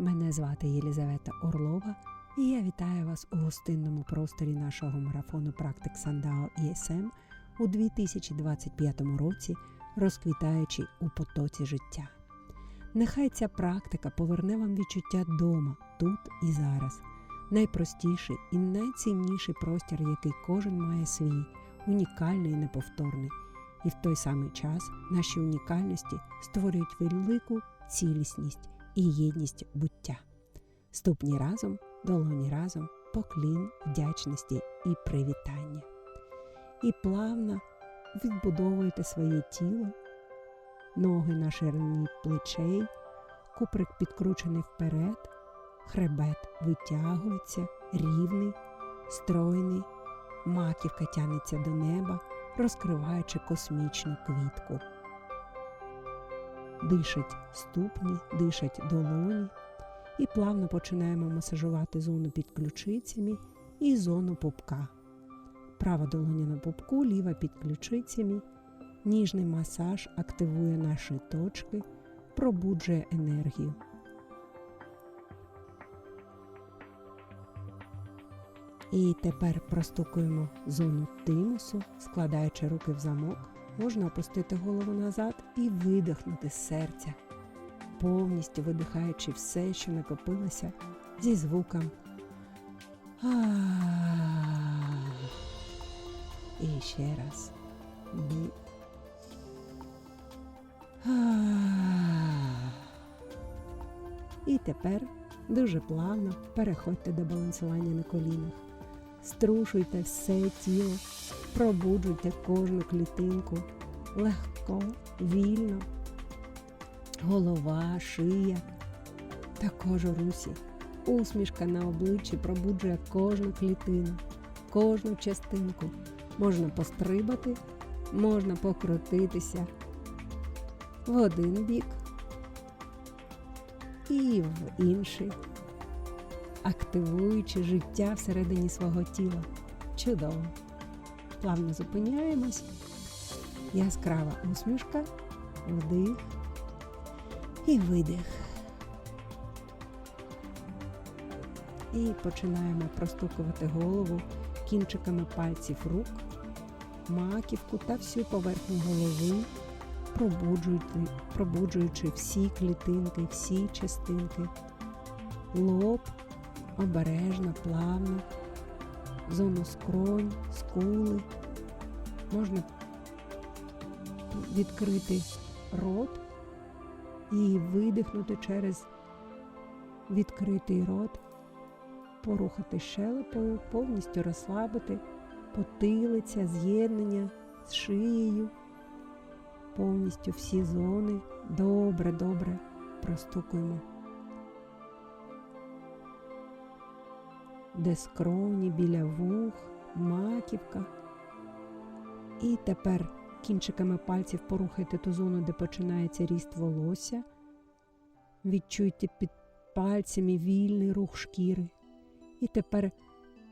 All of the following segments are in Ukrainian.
Мене звати Єлізавета Орлова, і я вітаю вас у гостинному просторі нашого марафону практик Сандао ІСМ у 2025 році, розквітаючи у потоці життя. Нехай ця практика поверне вам відчуття дома, тут і зараз. Найпростіший і найцінніший простір, який кожен має свій, унікальний і неповторний. І в той самий час наші унікальності створюють велику цілісність і єдність буття. Ступні разом, долоні разом, поклін, вдячності і привітання. І плавно відбудовуєте своє тіло, ноги на ширині плечей, куприк підкручений вперед, хребет витягується, рівний, стройний, маківка тянеться до неба, розкриваючи космічну квітку. Дишать ступні, дишать долоні, і плавно починаємо масажувати зону під ключицями і зону пупка. Права долоня на пупку, ліва під ключицями. Ніжний масаж активує наші точки, пробуджує енергію. І тепер простукуємо зону тимусу, складаючи руки в замок. Можна опустити голову назад і видихнути з серця, повністю видихаючи все, що накопилося зі звуком. І ще раз. І тепер дуже плавно переходьте до балансування на колінах. Струшуйте все тіло, пробуджуйте кожну клітинку легко, вільно, голова, шия, також русі. Усмішка на обличчі пробуджує кожну клітину, кожну частинку. Можна пострибати, можна покрутитися в один бік і в інший активуючи життя всередині свого тіла. Чудово. Плавно зупиняємось. Яскрава усмішка, вдих і видих. І починаємо простукувати голову кінчиками пальців рук, маківку та всю поверхню голови, пробуджуючи, пробуджуючи всі клітинки, всі частинки, лоб обережно, плавно, зону скронь, скули. Можна відкрити рот і видихнути через відкритий рот, порухати щелепою, повністю розслабити, потилиця, з'єднання з шиєю, повністю всі зони. Добре, добре простукуємо. Де скроні біля вух, маківка. І тепер кінчиками пальців порухайте ту зону, де починається ріст волосся. Відчуйте під пальцями вільний рух шкіри. І тепер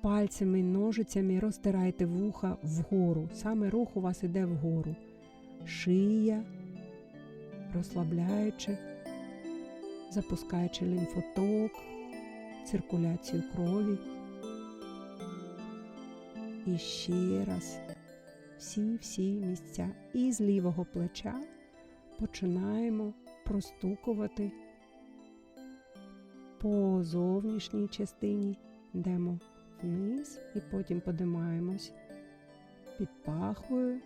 пальцями ножицями розтирайте вуха вгору. Саме рух у вас іде вгору. Шия, розслабляючи, запускаючи лімфоток, циркуляцію крові. І ще раз всі-всі місця. І з лівого плеча починаємо простукувати по зовнішній частині, йдемо вниз і потім подимаємось під пахвою.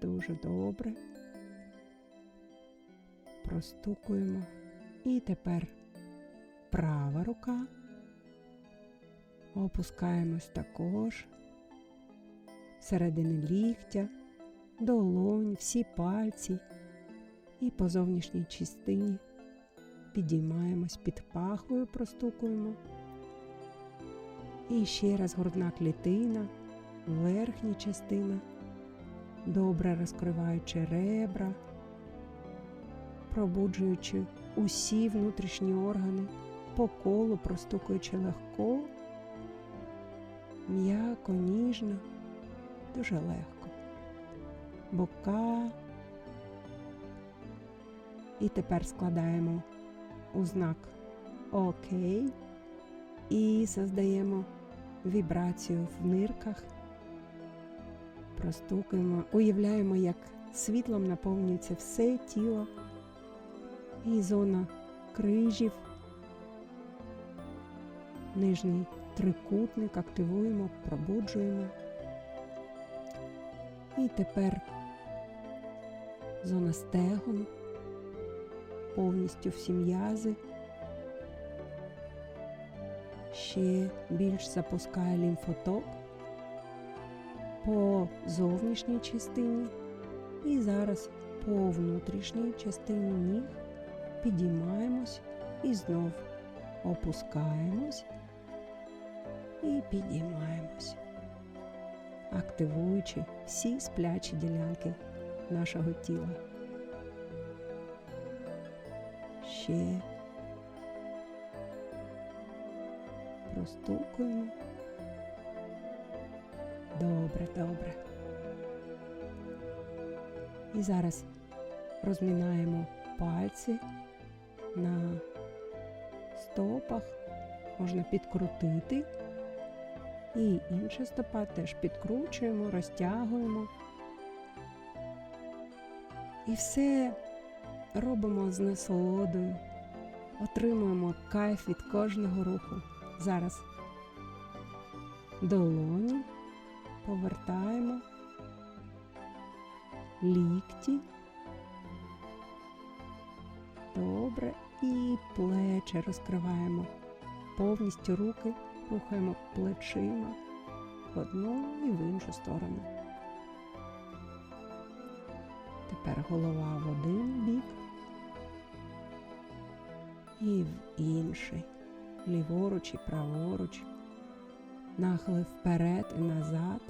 Дуже добре. Простукуємо. І тепер права рука. Опускаємось також середини ліктя, долонь, всі пальці і по зовнішній частині підіймаємось під пахвою, простукуємо. І ще раз грудна клітина, верхня частина, добре розкриваючи ребра, пробуджуючи усі внутрішні органи, по колу простукуючи легко м'яко, ніжно, дуже легко. Бока. І тепер складаємо у знак Окей. І создаємо вібрацію в нирках. Простукуємо, уявляємо, як світлом наповнюється все тіло і зона крижів. Нижній трикутник активуємо, пробуджуємо. І тепер зона стегон, повністю всі м'язи. Ще більш запускає лімфоток по зовнішній частині і зараз по внутрішній частині ніг підіймаємось і знов опускаємось і підіймаємось, активуючи всі сплячі ділянки нашого тіла. Ще простукуємо. Добре, добре. І зараз розмінаємо пальці на стопах, можна підкрутити. І інша стопа теж підкручуємо, розтягуємо. І все робимо з насолодою, отримуємо кайф від кожного руху. Зараз долоні повертаємо лікті. Добре. І плечі розкриваємо. Повністю руки рухаємо плечима в одну і в іншу сторону. Тепер голова в один бік і в інший, ліворуч і праворуч, нахили вперед і назад.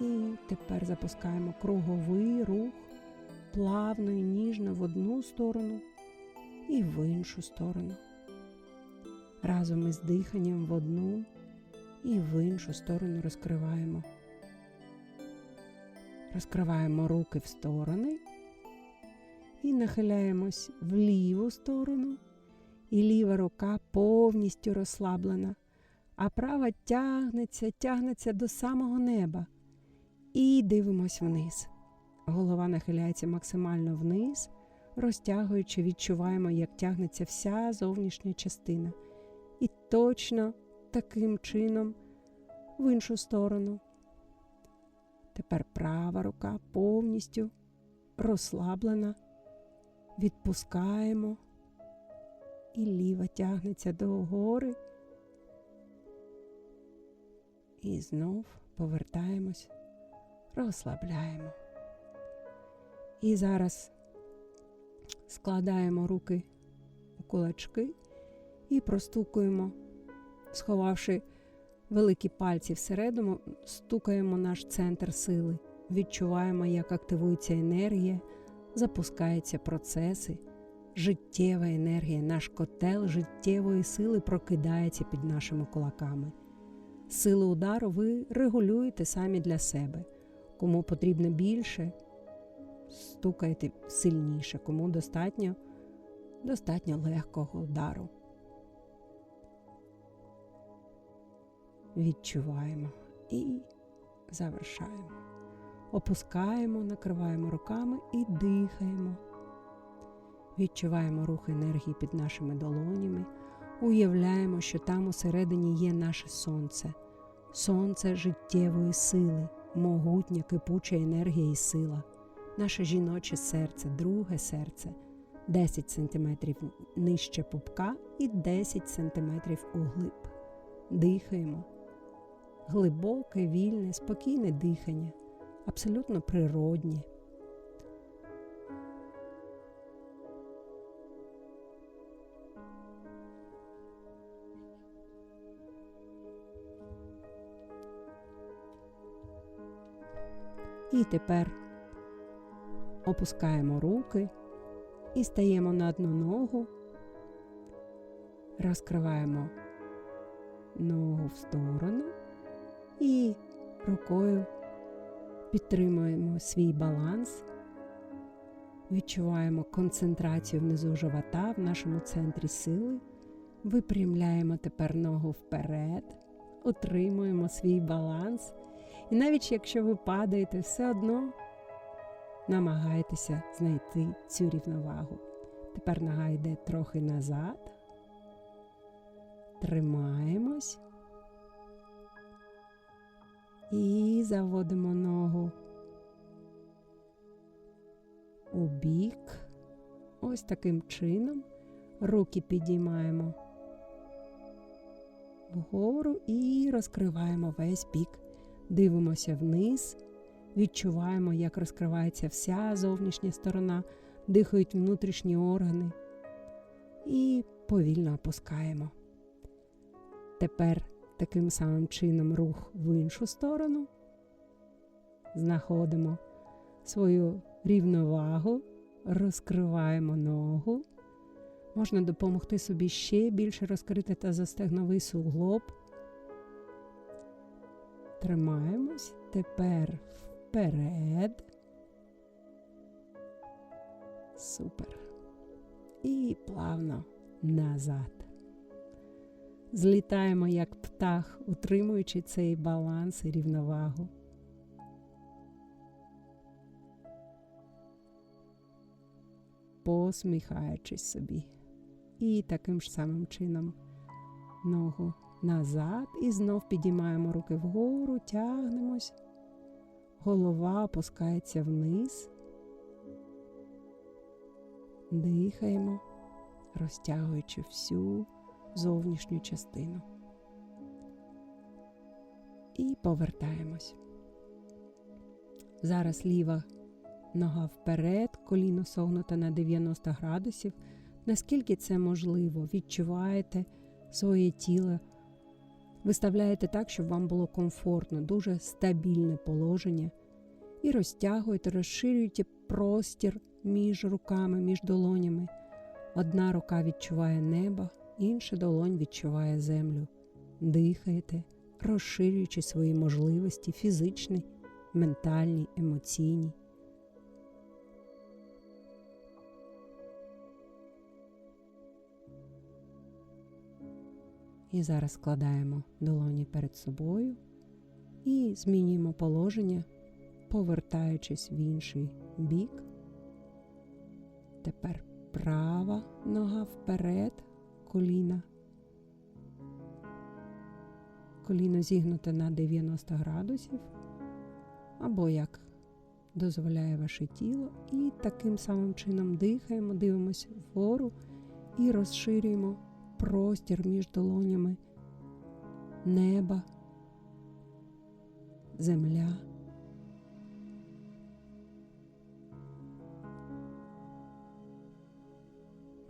І тепер запускаємо круговий рух плавно і ніжно в одну сторону і в іншу сторону. Разом із диханням в одну і в іншу сторону розкриваємо. Розкриваємо руки в сторони і нахиляємось в ліву сторону, і ліва рука повністю розслаблена, а права тягнеться, тягнеться до самого неба. І дивимось вниз. Голова нахиляється максимально вниз, розтягуючи, відчуваємо, як тягнеться вся зовнішня частина. Точно таким чином в іншу сторону. Тепер права рука повністю розслаблена, відпускаємо, і ліва тягнеться до гори. І знов повертаємось, розслабляємо. І зараз складаємо руки у кулачки і простукуємо, сховавши великі пальці всередину, стукаємо наш центр сили, відчуваємо, як активується енергія, запускаються процеси, життєва енергія, наш котел життєвої сили прокидається під нашими кулаками. Силу удару ви регулюєте самі для себе. Кому потрібно більше, стукайте сильніше, кому достатньо, достатньо легкого удару. Відчуваємо і завершаємо. Опускаємо, накриваємо руками і дихаємо. Відчуваємо рух енергії під нашими долонями. Уявляємо, що там усередині є наше сонце, сонце життєвої сили, могутня кипуча енергія і сила наше жіноче серце, друге серце 10 см нижче пупка і 10 см углиб. Дихаємо. Глибоке, вільне, спокійне дихання, абсолютно природнє. І тепер опускаємо руки і стаємо на одну ногу, розкриваємо ногу в сторону і рукою підтримуємо свій баланс Відчуваємо концентрацію внизу живота в нашому центрі сили. Випрямляємо тепер ногу вперед, утримуємо свій баланс. І навіть якщо ви падаєте, все одно намагайтеся знайти цю рівновагу. Тепер нога йде трохи назад. Тримаємось. І заводимо ногу у бік. Ось таким чином. Руки підіймаємо вгору і розкриваємо весь бік. Дивимося вниз, відчуваємо, як розкривається вся зовнішня сторона, дихають внутрішні органи. І повільно опускаємо. Тепер таким самим чином рух в іншу сторону. Знаходимо свою рівновагу, розкриваємо ногу. Можна допомогти собі ще більше розкрити та застегновий суглоб. Тримаємось. Тепер вперед. Супер. І плавно назад. Злітаємо як птах, утримуючи цей баланс і рівновагу. Посміхаючись собі. І таким ж самим чином ногу назад. І знов підіймаємо руки вгору, тягнемось. Голова опускається вниз. Дихаємо, розтягуючи всю зовнішню частину. І повертаємось. Зараз ліва нога вперед, коліно согнуте на 90 градусів. Наскільки це можливо, відчуваєте своє тіло, виставляєте так, щоб вам було комфортно, дуже стабільне положення. І розтягуєте, розширюєте простір між руками, між долонями. Одна рука відчуває небо, інша долонь відчуває землю. Дихаєте, розширюючи свої можливості фізичні, ментальні, емоційні. І зараз складаємо долоні перед собою і змінюємо положення, повертаючись в інший бік. Тепер права нога вперед, коліна. Коліно зігнуте на 90 градусів, або як дозволяє ваше тіло. І таким самим чином дихаємо, дивимося вгору і розширюємо простір між долонями, неба, земля.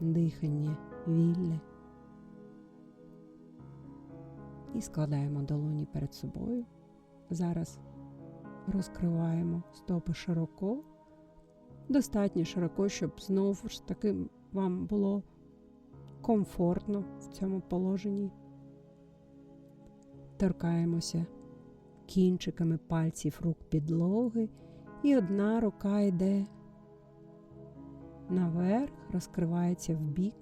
Дихання вільне. І складаємо долоні перед собою. Зараз розкриваємо стопи широко, достатньо широко, щоб знову ж таки вам було комфортно в цьому положенні. Торкаємося кінчиками пальців рук підлоги, і одна рука йде наверх, розкривається в бік.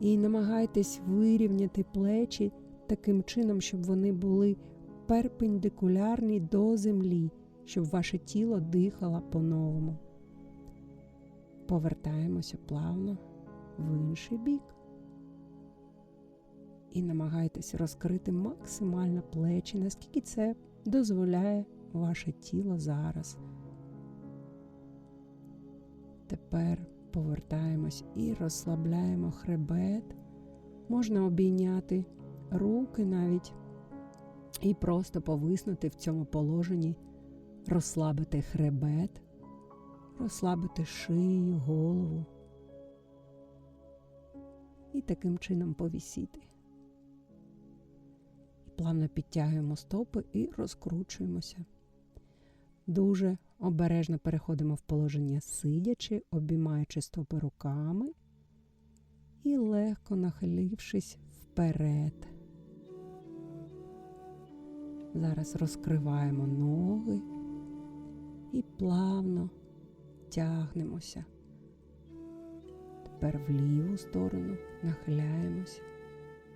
І намагайтесь вирівняти плечі таким чином, щоб вони були перпендикулярні до землі, щоб ваше тіло дихало по-новому. Повертаємося плавно в інший бік. І намагайтесь розкрити максимально плечі, наскільки це дозволяє ваше тіло зараз. Тепер повертаємось і розслабляємо хребет. Можна обійняти руки навіть і просто повиснути в цьому положенні, розслабити хребет, розслабити шию, голову і таким чином повісіти. Плавно підтягуємо стопи і розкручуємося. Дуже обережно переходимо в положення сидячи, обіймаючи стопи руками і легко нахилившись вперед. Зараз розкриваємо ноги і плавно тягнемося. Тепер в ліву сторону нахиляємось.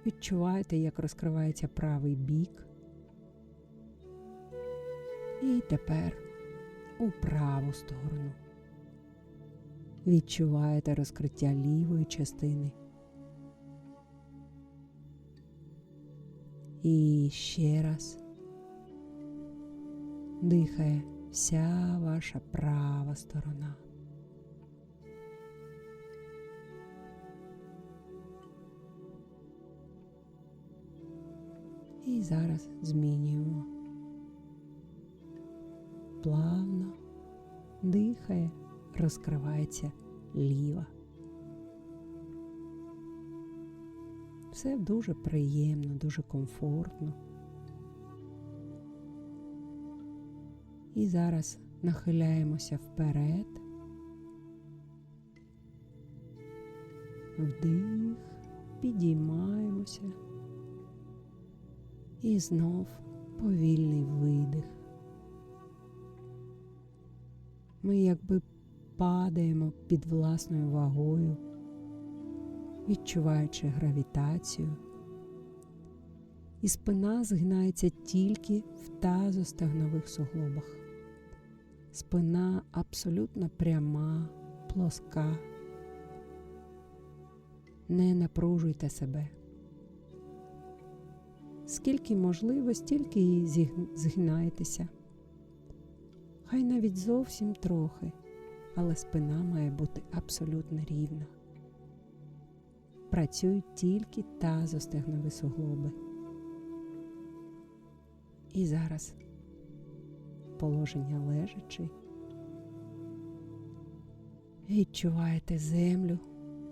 Відчуваєте, як розкривається правий бік. І тепер у праву сторону. Відчуваєте розкриття лівої частини. І ще раз дихає вся ваша права сторона. І зараз змінюємо. Плавно дихає, розкривається ліва. Все дуже приємно, дуже комфортно. І зараз нахиляємося вперед. Вдих, підіймаємося. І знов повільний видих. Ми якби падаємо під власною вагою, відчуваючи гравітацію, і спина згинається тільки в тазостегнових суглобах. Спина абсолютно пряма, плоска. Не напружуйте себе. Скільки можливо, стільки і згинайтеся. Хай навіть зовсім трохи, але спина має бути абсолютно рівна. Працюють тільки тазостегнові суглоби. І зараз положення лежачи. Відчуваєте землю,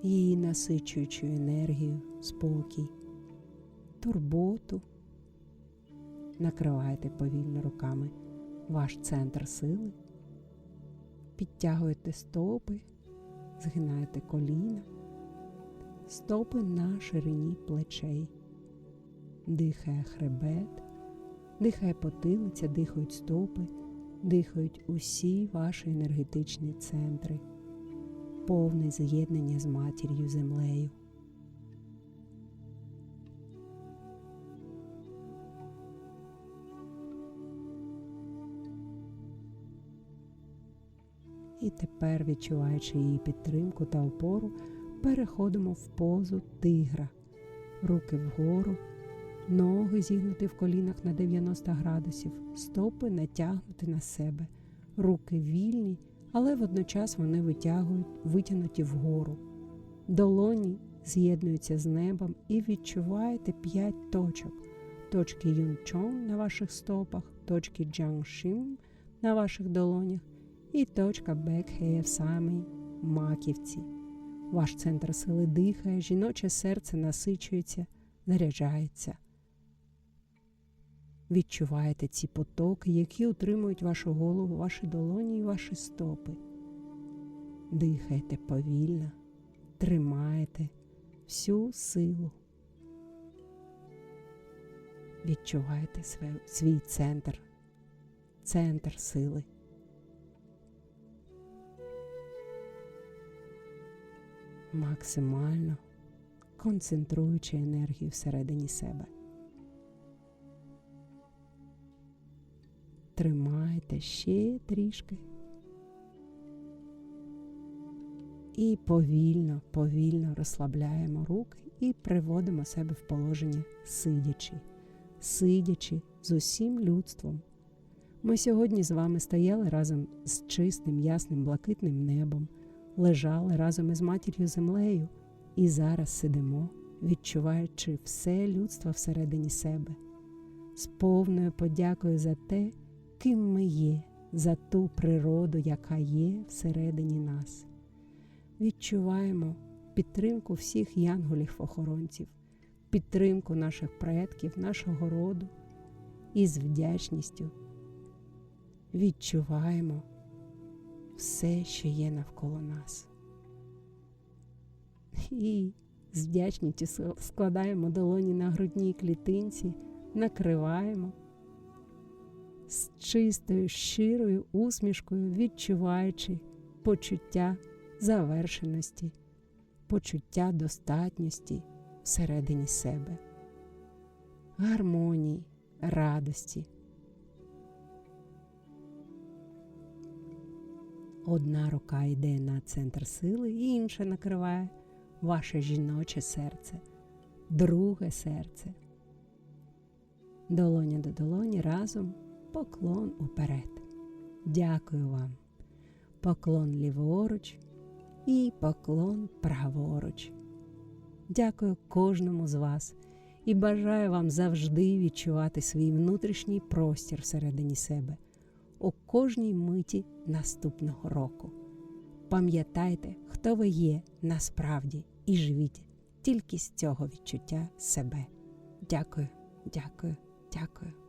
її насичуючу енергію, спокій, турботу. Накриваєте повільно руками ваш центр сили, підтягуєте стопи, згинаєте коліна, стопи на ширині плечей, дихає хребет, дихає потилиця, дихають стопи, дихають усі ваші енергетичні центри, повне з'єднання з матір'ю землею. І тепер, відчуваючи її підтримку та опору, переходимо в позу тигра, руки вгору, ноги зігнуті в колінах на 90 градусів, стопи натягнуті на себе, руки вільні, але водночас вони витягують, витягнуті вгору. Долоні з'єднуються з небом і відчуваєте 5 точок. Точки Юнчон на ваших стопах, точки Джангшим на ваших долонях і точка Бекхея в самій маківці. Ваш центр сили дихає, жіноче серце насичується, заряджається. Відчуваєте ці потоки, які утримують вашу голову, ваші долоні і ваші стопи. Дихайте повільно, тримайте всю силу. Відчувайте свій центр, центр сили. максимально концентруючи енергію всередині себе. Тримайте ще трішки. І повільно, повільно розслабляємо руки і приводимо себе в положення сидячи, сидячи з усім людством. Ми сьогодні з вами стояли разом з чистим, ясним, блакитним небом лежали разом із матір'ю землею і зараз сидимо, відчуваючи все людство всередині себе, з повною подякою за те, ким ми є, за ту природу, яка є всередині нас. Відчуваємо підтримку всіх янголів-охоронців, підтримку наших предків, нашого роду і з вдячністю відчуваємо все, що є навколо нас. І з вдячністю складаємо долоні на грудній клітинці, накриваємо з чистою, щирою усмішкою, відчуваючи почуття завершеності, почуття достатньості всередині себе, гармонії, радості. Одна рука йде на центр сили, інша накриває ваше жіноче серце, друге серце. Долоня до долоні разом поклон уперед. Дякую вам. Поклон ліворуч і поклон праворуч. Дякую кожному з вас і бажаю вам завжди відчувати свій внутрішній простір всередині себе у кожній миті наступного року. Пам'ятайте, хто ви є насправді, і живіть тільки з цього відчуття себе. Дякую, дякую, дякую.